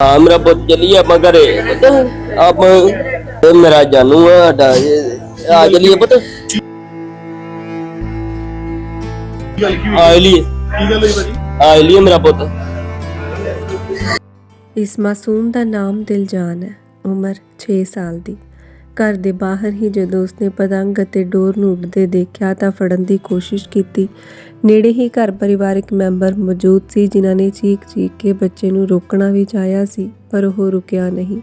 ਹਾਂ, ਮੇਰਾ ਪੁੱਤ ਚਲੀਏ ਆਪਾਂ ਘਰੇ। ਪੁੱਤ ਆਪ ਇਹ ਮੇਰਾ ਜਾਨੂ ਆ ਲਈ ਮੇਰਾ ਪੁੱਤ। ਇਸ ਮਾਸੂਮ ਦਾ ਨਾਮ ਦਿਲਜਾਨ ਹੈ, ਉਮਰ 6 ਸਾਲ ਦੀ। ਘਰ ਦੇ ਬਾਹਰ ਹੀ ਜਦੋਂ ਉਸਨੇ ਪਤੰਗ ਅਤੇ ਡੋਰ ਨੂੰ ਉੱਡਦੇ ਦੇਖਿਆ ਤਾਂ ਫੜਨ ਦੀ ਕੋਸ਼ਿਸ਼ ਕੀਤੀ। ਨੇੜੇ ਹੀ ਘਰ ਪਰਿਵਾਰਕ ਮੈਂਬਰ ਮੌਜੂਦ ਸੀ ਜਿਨ੍ਹਾਂ ਨੇ ਚੀਕ-ਚੀਕ ਕੇ ਬੱਚੇ ਨੂੰ ਰੋਕਣਾ ਵੀ ਚਾਹਿਆ ਸੀ, ਪਰ ਉਹ ਰੁਕਿਆ ਨਹੀਂ।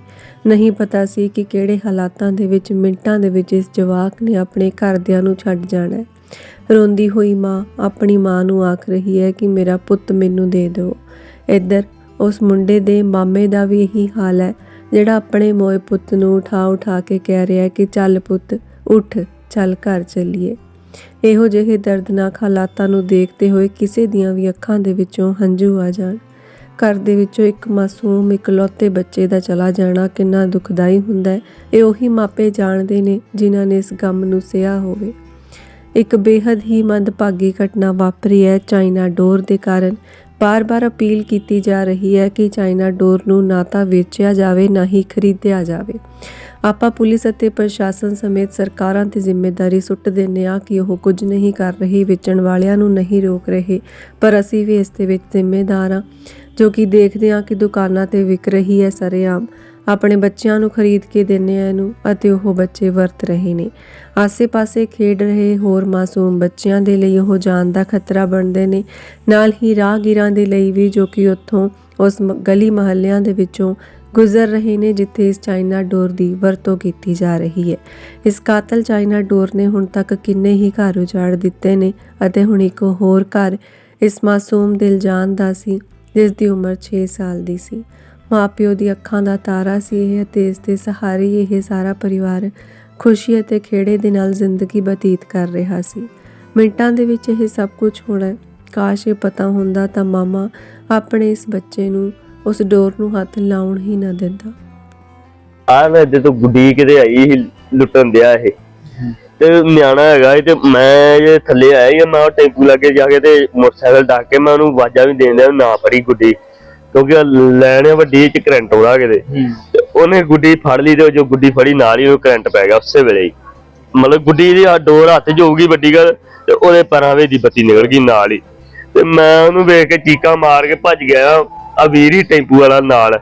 ਨਹੀਂ ਪਤਾ ਸੀ ਕਿ ਕਿਹੜੇ ਹਾਲਾਤਾਂ ਦੇ ਵਿੱਚ ਮਿੰਟਾਂ ਦੇ ਵਿੱਚ ਇਸ ਜਵਾਕ ਨੇ ਆਪਣੇ ਘਰਦਿਆਂ ਨੂੰ ਛੱਡ ਜਾਣਾ ਰੋਂਦੀ ਹੋਈ ਮਾਂ ਆਪਣੀ ਮਾਂ ਨੂੰ ਆਖ ਰਹੀ ਹੈ ਕਿ ਮੇਰਾ ਪੁੱਤ ਮੈਨੂੰ ਦੇ ਦਿਓ। ਇੱਧਰ ਉਸ ਮੁੰਡੇ ਦੇ ਮਾਮੇ ਦਾ ਵੀ ਇਹੀ ਹਾਲ ਹੈ। ਜਿਹੜਾ ਆਪਣੇ ਮੋਏ ਪੁੱਤ ਨੂੰ ਉਠਾ ਉਠਾ ਕੇ ਕਹਿ ਰਿਹਾ ਕਿ ਚੱਲ ਪੁੱਤ, ਉੱਠ, ਚੱਲ ਘਰ ਚੱਲੀਏ। ਇਹੋ ਜਿਹੇ ਦਰਦਨਾਕ ਹਾਲਾਤਾਂ ਨੂੰ ਦੇਖਦੇ ਹੋਏ ਕਿਸੇ ਦੀਆਂ ਵੀ ਅੱਖਾਂ ਦੇ ਵਿੱਚੋਂ ਹੰਝੂ ਆ ਜਾਣ। ਘਰ ਦੇ ਵਿੱਚੋਂ ਇੱਕ ਮਾਸੂਮ, ਇਕਲੌਤੇ ਬੱਚੇ ਦਾ ਚਲਾ ਜਾਣਾ ਕਿੰਨਾ ਦੁਖਦਾਈ ਹੁੰਦਾ ਹੈ। ਇਹ ਉਹੀ ਮਾਪੇ ਜਾਣਦੇ ਨੇ ਜਿਨ੍ਹਾਂ ਨੇ ਇਸ ਗਮ ਨੂੰ ਸਿਆ ਹੋਵੇ। ਇੱਕ ਬੇहद ਹੀ ਮੰਦਭਾਗੀ ਘਟਨਾ ਵਾਪਰੀ ਹੈ ਚਾਈਨਾ ਡੋਰ ਦੇ ਕਾਰਨ। ਬਾਰ-ਬਾਰ ਅਪੀਲ ਕੀਤੀ ਜਾ ਰਹੀ ਹੈ ਕਿ ਚਾਈਨਾ ਡੋਰ ਨੂੰ ਨਾ ਤਾਂ ਵੇਚਿਆ ਜਾਵੇ, ਨਾ ਹੀ ਖਰੀਦਿਆ ਜਾਵੇ। ਆਪਾਂ ਪੁਲਿਸ ਅਤੇ ਪ੍ਰਸ਼ਾਸਨ ਸਮੇਤ ਸਰਕਾਰਾਂ ਤੇ ਜ਼ਿੰਮੇਵਾਰੀ ਸੁੱਟ ਦਿੰਦੇ ਆ ਕਿ ਉਹ ਕੁਝ ਨਹੀਂ ਕਰ ਰਹੀ, ਵੇਚਣ ਵਾਲਿਆਂ ਨੂੰ ਨਹੀਂ ਰੋਕ ਰਹੇ। ਪਰ ਅਸੀਂ ਵੀ ਇਸ ਦੇ ਵਿੱਚ ਜ਼ਿੰਮੇਦਾਰ ਆ ਜੋ ਕਿ ਦੇਖਦੇ ਆ ਕਿ ਦੁਕਾਨਾਂ ਤੇ ਵਿਕ ਰਹੀ ਹੈ ਸਰੇਆਮ। ਆਪਣੇ ਬੱਚਿਆਂ ਨੂੰ ਖਰੀਦ ਕੇ ਦਿੰਨੇ ਆ ਇਹਨੂੰ ਅਤੇ ਉਹ ਬੱਚੇ ਵਰਤ ਰਹੇ ਨੇ। ਆਸੇ-ਪਾਸੇ ਖੇਡ ਰਹੇ ਹੋਰ ਮਾਸੂਮ ਬੱਚਿਆਂ ਦੇ ਲਈ ਉਹ ਜਾਨ ਦਾ ਖਤਰਾ ਬਣਦੇ ਨੇ। ਨਾਲ ਹੀ ਰਾਹਗੀਰਾਂ ਦੇ ਲਈ ਵੀ ਜੋ ਕਿ ਉੱਥੋਂ ਉਸ ਗਲੀ ਮਹੱਲਿਆਂ ਦੇ ਵਿੱਚੋਂ ਗੁਜ਼ਰ ਰਹੇ ਨੇ, ਜਿੱਥੇ ਇਸ ਚਾਈਨਾ ਡੋਰ ਦੀ ਵਰਤੋਂ ਕੀਤੀ ਜਾ ਰਹੀ ਹੈ। ਇਸ ਕਾਤਲ ਚਾਈਨਾ ਡੋਰ ਨੇ ਹੁਣ ਤੱਕ ਕਿੰਨੇ ਹੀ ਘਰ ਉਜਾੜ ਦਿੱਤੇ ਨੇ ਅਤੇ ਹੁਣ ਇੱਕ ਹੋਰ ਘਰ ਇਸ ਮਾਸੂਮ ਦਿਲਜਾਨ ਦਾ ਸੀ। ਜਿਸ ਦੀ ਉਮਰ 6 ਸਾਲ ਦੀ ਸੀ। ਮਾਪਿਓ ਦੀ ਅੱਖਾਂ ਦਾ ਤਾਰਾ ਸੀ ਇਹ ਅਤੇ ਇਸ ਦੇ ਸਹਾਰੇ ਇਹ ਸਾਰਾ ਪਰਿਵਾਰ ਖੁਸ਼ੀ ਅਤੇ ਖੇੜੇ ਦੇ ਨਾਲ ਜ਼ਿੰਦਗੀ ਬਤੀਤ ਕਰ ਰਿਹਾ ਸੀ। ਮਿੰਟਾਂ ਦੇ ਵਿੱਚ ਇਹ ਸਭ ਕੁਝ ਹੋਣਾ ਕਾਸ਼ ਇਹ ਪਤਾ ਹੁੰਦਾ ਤਾਂ ਮਾਮਾ ਆਪਣੇ ਇਸ ਬੱਚੇ ਨੂੰ ਉਸ ਡੋਰ ਨੂੰ ਹੱਥ ਲਾਉਣ ਹੀ ਨਾ ਦਿੰਦਾ। ਆ ਮੈਂ ਤੇ ਗੁੱਡੀ ਕਿਤੇ ਆਈ ਸੀ, ਲੁੱਟਣ ਦਿਆ ਇਹ। ਤੇ ਨਿਆਣਾ ਹੈਗਾ ਸੀ ਤੇ ਮੈਂ ਜੇ ਥੱਲੇ ਆਇਆ ਹੀ ਮੈਂ ਉਹ ਟੈਂਪੂ ਲਾਗੇ ਜਾ ਕੇ ਤੇ ਮੋਟਰਸਾਈਕਲ ਡਾਕ ਕੇ ਮੈਂ ਉਹਨੂੰ ਆਵਾਜ਼ਾਂ ਵੀ ਦੇਣ ਦਿਆ ਨਾ ਫੜੀ ਗੁੱਡੀ ਕਿਉਂਕਿ ਲੈਣ ਵੱਡੀ ਚ ਕਰੰਟ ਹੋਣਾ ਕਿਤੇ। ਤੇ ਉਹਨੇ ਗੁੱਡੀ ਫੜ ਲਈ ਤੇ ਉਹ ਜੋ ਗੁੱਡੀ ਫੜੀ ਨਾਲ ਹੀ ਉਹ ਕਰੰਟ ਪੈ ਗਿਆ ਉਸੇ ਵੇਲੇ ਹੀ। ਮਤਲਬ ਗੁੱਡੀ ਦੀ ਆ ਡੋਰ ਹੱਥ ਹੋਊਗੀ ਵੱਡੀ ਗੱਲ ਤੇ ਉਹਦੇ ਪਰਾਂ ਵਿੱਚ ਦੀ ਬੱਤੀ ਨਿਕਲ ਗਈ ਨਾਲ ਹੀ। ਤੇ ਮੈਂ ਉਹਨੂੰ ਵੇਖ ਕੇ ਚੀਕਾਂ ਮਾਰ ਕੇ ਭੱਜ ਗਿਆ ਆ ਵੀਰ ਹੀ ਟੈਂਪੂ ਵਾਲਾ ਨਾਲ।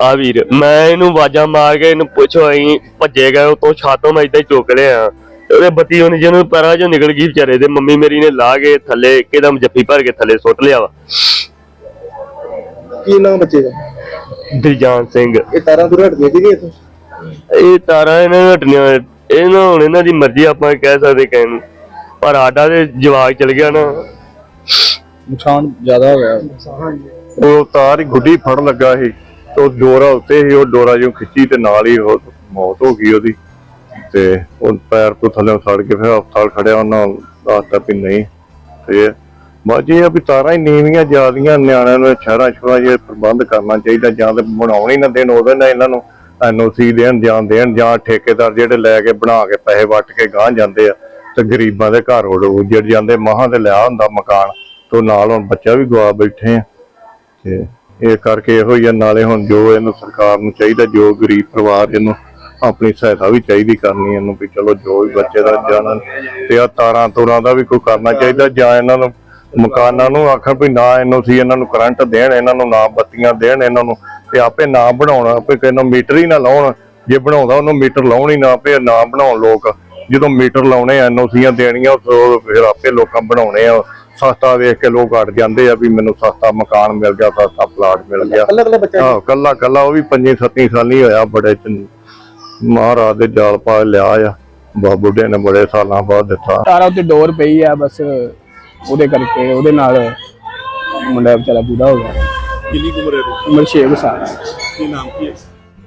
ਆ ਵੀਰ ਮੈਂ ਇਹਨੂੰ ਆਵਾਜ਼ਾਂ ਮਾਰ ਕੇ ਇਹਨੂੰ ਪੁੱਛੋ ਅਸੀਂ ਭੱਜੇ ਗਏ ਉਤੋਂ ਛਾਤੋਂ ਮੈਂ ਏਦਾਂ ਹੀ ਚੁੱਕ ਲਿਆ। ਉਹਦੇ ਬੱਤੀ ਉਹਨੇ ਜਿਹਨੂੰ ਪੈਰਾਂ 'ਚੋਂ ਨਿਕਲ ਗਈ ਵਿਚਾਰੇ ਦੇ ਮੰਮੀ ਮੇਰੀ ਨੇ ਲਾ ਕੇ ਥੱਲੇ ਇੱਕਦਮ ਜੱਫੀ ਭਰ ਕੇ ਥੱਲੇ ਸੁੱਟ ਲਿਆ ਵਾ। ਕੀ ਨਾਮ ਬੱਚੇ ਦਾ? ਦਿਲਜਾਨ ਸਿੰਘ। ਇਹ ਤਾਰਾਂ ਤੁਰ ਹਟਦੀਆਂ ਸੀਗੇ ਇੱਥੋਂ? ਇਹ ਤਾਰਾਂ ਇਹਨਾਂ ਨੂੰ ਹਟਣੀਆਂ ਇਹਨਾਂ ਹੁਣ ਇਹਨਾਂ ਦੀ ਮਰਜ਼ੀ ਆਪਾਂ ਕਹਿ ਸਕਦੇ ਕਹਿਣ ਨੂੰ। ਪਰ ਸਾਡਾ ਤੇ ਜਵਾਕ ਚਲ ਗਿਆ ਨਾ। ਨੁਕਸਾਨ ਜ਼ਿਆਦਾ ਹੋ ਗਿਆ ਉਹ ਤਾਰ ਹੀ ਗੁੱਡੀ ਫੜ ਲੱਗਾ ਸੀ। ਤੇ ਉਹ ਡੋਰਾ ਉੱਤੇ ਹੀ, ਉਹ ਡੋਰਾ ਜਿਉਂ ਖਿੱਚੀ ਤੇ ਨਾਲ ਹੀ ਉਹ ਮੌਤ ਹੋ ਗਈ ਉਹਦੀ। ਤੇ ਉਹ ਪੈਰ ਤੋਂ ਥੱਲੇ ਸੜ ਕੇ ਫਿਰ ਹਸਪਤਾਲ ਖੜਿਆ, ਉਹਨਾਂ ਦੱਸਤਾ ਵੀ ਨਹੀਂ। ਤੇ ਬਾਜੀ ਆ ਵੀ ਤਾਰਾਂ ਹੀ ਨੀਵੀਆਂ, ਜਿਆਦੀਆਂ ਨਿਆਣਿਆਂ ਨੂੰ ਸ਼ਹਿਰਾਂ ਸ਼ੁਰਾਂ 'ਚ ਪ੍ਰਬੰਧ ਕਰਨਾ ਚਾਹੀਦਾ, ਜਾਂ ਤੇ ਬਣਾਉਣ ਹੀ ਨਾ ਦੇਣ, ਉਹਦੇ ਨਾਲ ਇਹਨਾਂ ਨੂੰ ਐਨਓਸੀ ਦੇਣ, ਜਾਂ ਦੇਣ, ਜਾਂ ਠੇਕੇਦਾਰ ਜਿਹੜੇ ਲੈ ਕੇ ਬਣਾ ਕੇ ਪੈਸੇ ਵੱਟ ਕੇ ਗਾਂਹ ਜਾਂਦੇ ਆ, ਤੇ ਗਰੀਬਾਂ ਦੇ ਘਰ ਉੜ ਜਾਂਦੇ, ਮਹਾਂ ਤੇ ਲਿਆ ਹੁੰਦਾ ਮਕਾਨ, ਤੋਂ ਨਾਲ ਹੁਣ ਬੱਚਾ ਵੀ ਗਵਾ ਬੈਠੇ ਆ। ਤੇ ਇਹ ਕਰਕੇ ਇਹੋ ਹੀ ਆ, ਨਾਲੇ ਹੁਣ ਜੋ ਇਹਨੂੰ ਸਰਕਾਰ ਨੂੰ ਚਾਹੀਦਾ, ਜੋ ਗਰੀਬ ਪਰਿਵਾਰ ਇਹਨੂੰ ਆਪਣੀ ਸਹਾਇਤਾ ਵੀ ਚਾਹੀਦੀ ਕਰਨੀ ਇਹਨੂੰ ਵੀ, ਚਲੋ ਜੋ ਵੀ ਬੱਚੇ ਦਾ ਜਾਣਨ ਤੇ ਆ ਤਾਰਾਂ ਤੁਰਾਂ ਦਾ ਵੀ ਕੋਈ ਕਰਨਾ ਚਾਹੀਦਾ, ਜਾਂ ਇਹਨਾਂ ਨੂੰ ਮਕਾਨਾਂ ਨੂੰ ਆਖਣ ਵੀ ਨਾ ਇਹਨੂੰ ਸੀ ਇਹਨਾਂ ਨੂੰ ਕਰੰਟ ਦੇਣ, ਇਹਨਾਂ ਨੂੰ ਨਾ ਬੱਤੀਆਂ ਦੇਣ, ਇਹਨਾਂ ਨੂੰ ਤੇ ਆਪੇ ਨਾ ਬਣਾਉਣ, ਆਪੇ ਕਿਸੇ ਮੀਟਰ ਹੀ ਨਾ ਲਾਉਣ, ਜੇ ਬਣਾਉਂਦਾ ਉਹਨੂੰ ਮੀਟਰ ਲਾਉਣ ਹੀ ਨਾ, ਆਪੇ ਨਾ ਬਣਾਉਣ ਲੋਕ। ਜਦੋਂ ਮੀਟਰ ਲਾਉਣੇ ਐਨਓਸੀਆਂ ਦੇਣੀਆਂ, ਫਿਰ ਆਪੇ ਲੋਕਾਂ ਬਣਾਉਣੇ ਆ। ਸਸਤਾ ਵੇਖ ਕੇ ਲੋਕ ਅੜ ਜਾਂਦੇ ਆ ਵੀ ਮੈਨੂੰ ਸਸਤਾ ਮਕਾਨ ਮਿਲ ਗਿਆ ਸਸਤਾ ਪਲਾਟ ਮਿਲ ਗਿਆ। ਕੱਲਾ ਕੱਲਾ ਬੱਚਾ ਆਹ ਕੱਲਾ ਕੱਲਾ ਉਹ ਵੀ ਪੰਜੀ ਸੱਤੀ ਸਾਲੀ ਹੋਇਆ ਬੜੇ ਮਹਾਰਾਜ ਦੇ ਜਾਲ ਪਾ ਲਿਆ ਆ। ਬਾ ਬੁੱਢੇ ਨੇ ਬੜੇ ਸਾਲਾਂ ਬਾਅਦ ਦਿੱਤਾ। ਤਾਰਾ ਉੱਤੇ ਡੋਰ ਪਈ ਆ ਬਸ ਉਹਦੇ ਕਰਕੇ ਉਹਦੇ ਨਾਲ ਮੁੰਡਾ ਵਿਚਾਰਾ ਬੁੱਢਾ ਹੋ ਗਿਆ। ਕਿੰਨੀ ਉਮਰ ਹੈ? ਉਮਰ 6 ਸਾਲ। ਕੀ ਨਾਮ ਕੀ ਹੈ?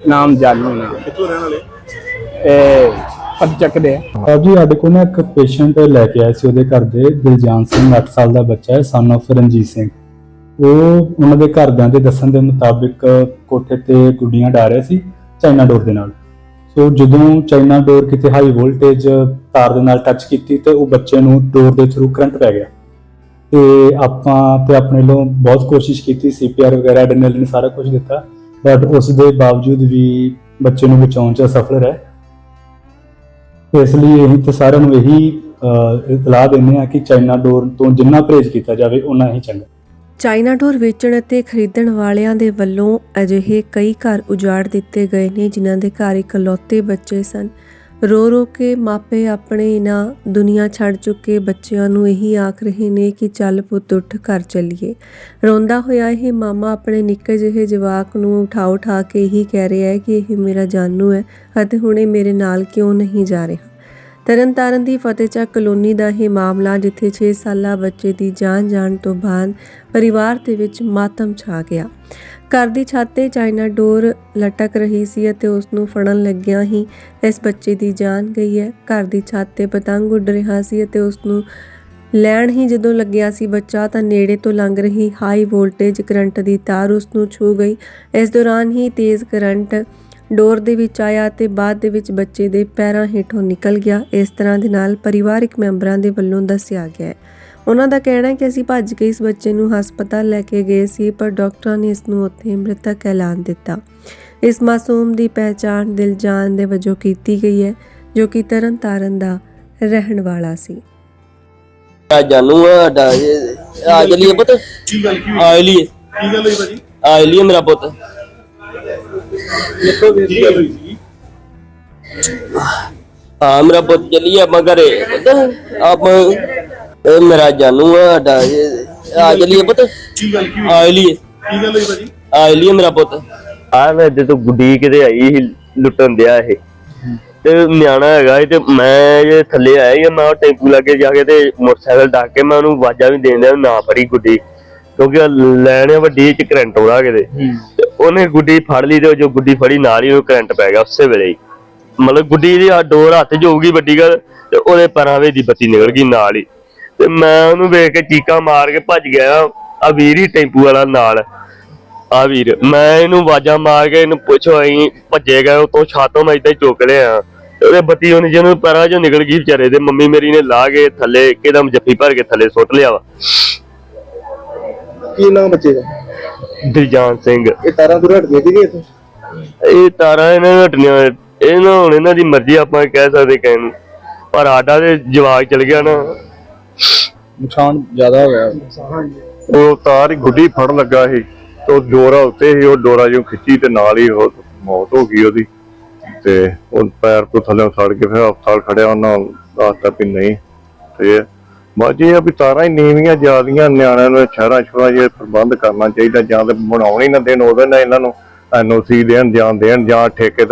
ਨਾਮ ਜਾਨੂ ਨਾਮ ਕਿੱਥੋਂ ਰਹਿਣ ਵਾਲੇ? ਤੇ ਫਤ ਚੱਕਦੇ ਆ। ਸਾਹਿਬ ਜੀ, ਸਾਡੇ ਕੋਲ ਨਾ ਇੱਕ ਪੇਸ਼ੈਂਟ ਲੈ ਕੇ ਆਏ ਸੀ ਉਹਦੇ ਘਰ ਦੇ, ਦਿਲਜਾਨ ਸਿੰਘ 8 ਸਾਲ ਦਾ ਬੱਚਾ ਹੈ ਸਨ of ਰਣਜੀਤ ਸਿੰਘ। ਉਹ ਉਹਨਾਂ ਦੇ ਘਰਦਿਆਂ ਦੇ ਦੱਸਣ ਦੇ ਮੁਤਾਬਿਕ ਕੋਠੇ ਤੇ ਗੁੱਡੀਆਂ ਡਾ ਰਿਹਾ ਸੀ ਚਾਈਨਾ ਡੋਰ ਦੇ ਨਾਲ। ਸੋ ਜਦੋਂ ਚਾਈਨਾ ਡੋਰ ਕਿਤੇ ਹਾਈ ਵੋਲਟੇਜ ਤਾਰ ਦੇ ਨਾਲ ਟੱਚ ਕੀਤੀ ਤੇ ਉਹ ਬੱਚੇ ਨੂੰ ਡੋਰ ਦੇ ਥਰੂ ਕਰੰਟ ਪੈ ਗਿਆ। ਤੇ ਆਪਾਂ ਤੇ ਆਪਣੇ ਵੱਲੋਂ ਬਹੁਤ ਕੋਸ਼ਿਸ਼ ਕੀਤੀ ਸੀਪੀਆਰ ਵਗੈਰਾ ਐਡਰੇਨਾਲਿਨ ਸਾਰਾ ਕੁਝ ਦਿੱਤਾ। ਬਟ ਉਸ ਦੇ ਬਾਵਜੂਦ ਵੀ ਬੱਚੇ ਨੂੰ ਬਚਾਉਣ 'ਚ ਅਸਫਲ ਰਹੇ। ਇਸ ਲਈ ਅਸੀਂ ਤੇ ਸਾਰਿਆਂ ਨੂੰ ਇਹੀ ਅਹ, ਇਤਲਾਹ ਦਿੰਦੇ ਆ ਕਿ ਚਾਈਨਾ ਡੋਰ ਤੋਂ ਜਿੰਨਾ ਪਰਹੇਜ਼ ਕੀਤਾ ਜਾਵੇ ਉਨਾ ਹੀ ਚੰਗਾ। ਚਾਈਨਾ ਡੋਰ ਵੇਚਣ ਅਤੇ ਖਰੀਦਣ ਵਾਲਿਆਂ ਦੇ ਵੱਲੋਂ ਅਜਿਹੇ ਕਈ ਘਰ ਉਜਾੜ ਦਿੱਤੇ ਗਏ ਨੇ ਜਿਨ੍ਹਾਂ ਦੇ ਘਰ ਇਕਲੌਤੇ ਬੱਚੇ ਸਨ। ਰੋ ਰੋ ਕੇ ਮਾਪੇ ਆਪਣੇ ਇਹਨਾਂ ਦੁਨੀਆ ਛੱਡ ਚੁੱਕੇ ਬੱਚਿਆਂ ਨੂੰ ਇਹੀ ਆਖ ਰਹੇ ਨੇ ਕਿ ਚੱਲ ਪੁੱਤ ਉੱਠ ਘਰ ਚੱਲੀਏ। ਰੋਂਦਾ ਹੋਇਆ ਇਹ ਮਾਮਾ ਆਪਣੇ ਨਿੱਕੇ ਜਿਹੇ ਜਵਾਕ ਨੂੰ ਉਠਾ ਉਠਾ ਕੇ ਇਹੀ ਕਹਿ ਰਿਹਾ ਹੈ ਕਿ ਇਹ ਮੇਰਾ ਜਾਨੂ ਹੈ ਅਤੇ ਹੁਣ ਇਹ ਮੇਰੇ ਨਾਲ ਕਿਉਂ ਨਹੀਂ ਜਾ ਰਿਹਾ? ਤਰਨਤਾਰਨ ਦੀ ਫਤਿਹਚੱਕ ਕਲੋਨੀ ਦਾ ਇਹ ਮਾਮਲਾ ਜਿੱਥੇ 6 ਸਾਲਾ ਬੱਚੇ ਦੀ ਜਾਨ ਜਾਣ ਤੋਂ ਬਾਅਦ ਪਰਿਵਾਰ ਦੇ ਵਿੱਚ ਮਾਤਮ ਛਾ ਗਿਆ। ਘਰ ਦੀ ਛੱਤ ਤੇ ਚਾਈਨਾ ਡੋਰ ਲਟਕ ਰਹੀ ਸੀ ਅਤੇ ਉਸ ਨੂੰ ਫੜਨ ਲੱਗਿਆਂ ਹੀ ਇਸ ਬੱਚੇ ਦੀ ਜਾਨ ਗਈ ਹੈ। ਘਰ ਦੀ ਛੱਤ ਤੇ ਪਤੰਗ ਉੱਡ ਰਿਹਾ ਸੀ ਅਤੇ ਉਸ ਨੂੰ ਲੈਣ ਹੀ ਜਦੋਂ ਲੱਗਿਆ ਸੀ ਬੱਚਾ ਤਾਂ ਨੇੜੇ ਤੋਂ ਲੰਘ ਰਹੀ ਹਾਈ ਵੋਲਟੇਜ ਕਰੰਟ ਦੀ ਤਾਰ ਉਸ ਨੂੰ ਛੂ ਗਈ। ਇਸ ਦੌਰਾਨ ਹੀ ਤੇਜ਼ ਕਰੰਟ ਡੋਰ ਦੇ ਵਿੱਚ ਆਇਆ ਤੇ ਬਾਅਦ ਦੇ ਵਿੱਚ ਬੱਚੇ ਦੇ ਪੈਰਾਂ ਹੇਠੋਂ ਨਿਕਲ ਗਿਆ। ਇਸ ਤਰ੍ਹਾਂ ਦੇ ਨਾਲ ਪਰਿਵਾਰਕ ਮੈਂਬਰਾਂ ਦੇ ਵੱਲੋਂ ਦੱਸਿਆ ਗਿਆ ਹੈ। ਉਹਨਾਂ ਦਾ ਕਹਿਣਾ ਹੈ ਕਿ ਅਸੀਂ ਭੱਜ ਕੇ ਇਸ ਬੱਚੇ ਨੂੰ ਹਸਪਤਾਲ ਲੈ ਕੇ ਗਏ ਸੀ ਪਰ ਡਾਕਟਰਾਂ ਨੇ ਇਸ ਨੂੰ ਉੱਥੇ ਮ੍ਰਿਤਕ ਐਲਾਨ ਦਿੱਤਾ। ਇਸ ਮਾਸੂਮ ਦੀ ਪਹਿਚਾਣ ਦਿਲਜਾਨ ਦੇ ਵਜੋਂ ਕੀਤੀ ਗਈ ਹੈ ਜੋ ਕਿ ਤਰਨ ਤਾਰਨ ਦਾ ਰਹਿਣ ਵਾਲਾ ਸੀ। ਆ ਜਾਨੂ ਆ ਸਾਡਾ ਇਹ- ਆ ਚਲੀਏ ਪੁੱਤ। ਕੀ ਗੱਲ ਕੀ ਆ ਲਿਏ ਕੀ ਗੱਲ ਹੋਈ ਭਾਜੀ? ਆ ਲਿਏ ਮੇਰਾ ਪੁੱਤ। ਕੀ ਗੱਲ ਹੋਈ ਸੀ ਹਾਂ ਮੇਰਾ ਪੁੱਤ ਚੱਲੀਏ ਆਪਾਂ ਘਰੇ। ਪੁੱਤ ਆਪਾਂ ਇਹ ਮੇਰਾ ਜਾਨੂ ਆ ਸਾਡਾ ਇਹ- ਆ ਚਲੀਏ ਪੁੱਤ। ਕੀ ਗੱਲ ਕੀ ਆ ਲਿਏ ਕੀ ਗੱਲ ਹੋਈ ਭਾਜੀ? ਆ ਲਿਏ ਮੇਰਾ ਪੁੱਤ। ਆ ਮੈਂ ਜਦੋਂ ਗੁੱਡੀ ਕਿਤੇ ਆਈ ਸੀ ਲੁੱਟਣ ਦਿਆ ਇਹ। ਤੇ ਨਿਆਣਾ ਹੈਗਾ ਸੀ ਤੇ ਮੈਂ ਜੇ ਥੱਲੇ ਆਇਆ ਜਾਂ ਮੈਂ ਉਹ ਟੈਂਪੂ ਲਾਗੇ ਜਾ ਕੇ ਤੇ ਮੋਟਰਸਾਈਕਲ ਡਾਕ ਕੇ ਮੈਂ ਉਹਨੂੰ ਆਵਾਜ਼ਾਂ ਵੀ ਦੇਣ ਦਿਆ ਵੀ ਨਾ ਫੜੀ ਗੁੱਡੀ। ਕਿਉਂਕਿ ਉਹ ਲੈਣ ਆ ਵੱਡੀ ਚ ਕਰੰਟ ਹੋਣਾ ਕਿਤੇ। ਤੇ ਉਹਨੇ ਗੁੱਡੀ ਫੜ ਲਈ ਤੇ ਉਹ ਜੋ ਗੁੱਡੀ ਫੜੀ ਨਾਲ ਹੀ ਉਹ ਕਰੰਟ ਪੈ ਗਿਆ ਉਸੇ ਵੇਲੇ ਹੀ। ਮਤਲਬ ਗੁੱਡੀ ਦੀ ਆ ਡੋਰ ਹੱਥ 'ਚ ਹੋਊਗੀ ਵੱਡੀ ਗੱਲ ਤੇ ਉਹਦੇ ਪੈਰਾਂ ਵਿੱਚ ਦੀ ਬੱਤੀ ਨਿਕਲ ਗਈ ਨਾਲ ਹੀ। ਤੇ ਮੈਂ ਉਹਨੂੰ ਵੇਖ ਕੇ ਚੀਕਾਂ ਮਾਰ ਕੇ ਭੱਜ ਗਿਆ ਆ ਵੀਰ ਹੀ ਟੈਂਪੂ ਵਾਲਾ ਨਾਲ। ਆ ਵੀਰ ਮੈਂ ਇਹਨੂੰ ਆਵਾਜ਼ਾਂ ਮਾਰ ਕੇ ਇਹਨੂੰ ਪੁੱਛੋ ਅਸੀਂ ਭੱਜੇ ਗਏ ਉਤੋਂ ਛਾਤੋਂ ਮੈਂ ਹੀ ਚੁੱਕ ਲਿਆ। ਤੇ ਉਹਦੇ ਬੱਤੀ ਉਹਨੇ ਜਿਹਨੂੰ ਪੈਰਾਂ 'ਚੋਂ ਨਿਕਲ ਗਈ ਵਿਚਾਰੇ ਦੇ ਮੰਮੀ ਮੇਰੀ ਨੇ ਲਾ ਕੇ ਥੱਲੇ ਇੱਕਦਮ ਜੱਫੀ ਭਰ ਕੇ ਥੱਲੇ ਸੁੱਟ ਲਿਆ ਵਾ। ਕੀ ਨਾਮ ਬੱਚੇ ਦਾ? ਦਿਲਜਾਨ ਸਿੰਘ। ਇਹ ਤਾਰਾਂ ਤੋਂ ਹਟ ਗਏ ਸੀਗੇ ਇੱਥੋਂ? ਇਹ ਤਾਰਾਂ ਇਹਨਾਂ ਨੂੰ ਹਟਣੀਆਂ ਇਹਨਾਂ ਹੁਣ ਇਹਨਾਂ ਦੀ ਮਰਜ਼ੀ ਆਪਾਂ ਕਹਿ ਸਕਦੇ ਕਹਿਣ ਪਰ ਸਾਡਾ ਤੇ ਜਵਾਕ ਚਲ ਗਿਆ ਨਾ। ਨੁਕਸਾਨ ਜ਼ਿਆਦਾ ਹੋ ਉਹ ਤਾਰ ਹੀ ਗੁੱਡੀ ਫੜਨ ਲੱਗਾ ਸੀ ਤੇ ਉਹ ਡੋਰਾ ਉੱਤੇ ਸੀ ਉਹ ਡੋਰਾ ਜਿਉਂ ਖਿੱਚੀ ਤੇ ਨਾਲ ਹੀ ਉਹ ਮੌਤ ਹੋ ਗਈ ਉਹਦੀ। ਤੇ ਉਹ ਪੈਰ ਤੋਂ ਥੱਲੇ ਸੜ ਕੇ ਫਿਰ ਹਸਪਤਾਲ ਖੜਿਆ, ਉਹਨਾਂ ਦੱਸਤਾ ਵੀ ਨਹੀਂ। ਤੇ ਬਾਜੀ ਇਹ ਆ ਵੀ ਤਾਰਾਂ ਹੀ ਨੀਵੀਆਂ, ਜਿਆਦੀਆਂ ਨਿਆਣਿਆਂ ਨੂੰ ਸ਼ਹਿਰਾਂ ਸ਼ੁਰਾਂ ਜੇ ਪ੍ਰਬੰਧ ਕਰਨਾ ਚਾਹੀਦਾ ਜਾਂ ਤੇ ਬਣਾਉਣ ਹੀ ਨਾ ਦੇਣ, ਉਹਦੇ ਨਾਲ ਇਹਨਾਂ ਨੂੰ ਐਨਓਸੀ ਦੇਣ ਜਾਂ ਦੇਣ ਜਾਂ ਠੇਕੇਦਾਰ